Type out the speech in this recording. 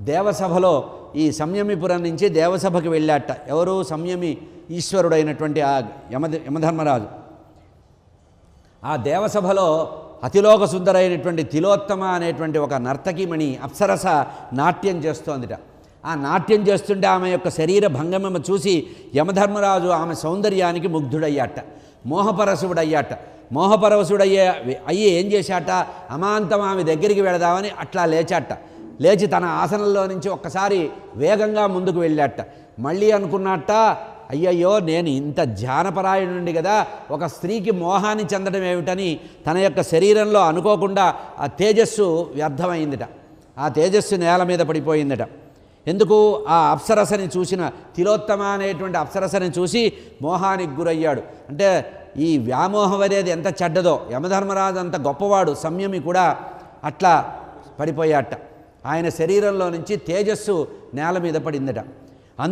దేవసభలో ఈ సంయమిపురం నుంచి దేవసభకి వెళ్ళాట. ఎవరు? సంయమి ఈశ్వరుడైనటువంటి ఆ యమ యమధర్మరాజు. ఆ దేవసభలో అతిలోక సుందరైనటువంటి తిలోత్తమ అనేటువంటి ఒక నర్తకిమణి అప్సరస నాట్యం చేస్తోందిట. ఆ నాట్యం చేస్తుంటే ఆమె యొక్క శరీర భంగమమ చూసి యమధర్మరాజు ఆమె సౌందర్యానికి ముగ్ధుడయ్యాట. మోహపరశువుడయ్యాట మోహపరవశుడయ్యే అయ్యి ఏం చేశాట? అమాంతం ఆమె దగ్గరికి వెళదామని అట్లా లేచాట. లేచి తన ఆసనంలో నుంచి ఒక్కసారి వేగంగా ముందుకు వెళ్ళాట. మళ్ళీ అనుకున్నట్ట అయ్యయ్యో నేను ఇంత జానపరాయణుండి కదా ఒక స్త్రీకి మోహాన్ని చెందడం ఏమిటని తన యొక్క శరీరంలో అనుకోకుండా ఆ తేజస్సు వ్యర్థమైందిట. ఆ తేజస్సు నేల మీద పడిపోయిందట. ఎందుకు? ఆ అప్సరసని చూసిన తిలోత్తమ అనేటువంటి అప్సరసని చూసి మోహానికి గురయ్యాడు. అంటే ఈ వ్యామోహం అనేది ఎంత చెడ్డదో యమధర్మరాజు అంత గొప్పవాడు సంయమి కూడా అట్లా పడిపోయాట. ఆయన శరీరంలో నుంచి తేజస్సు నేల మీద పడిందట.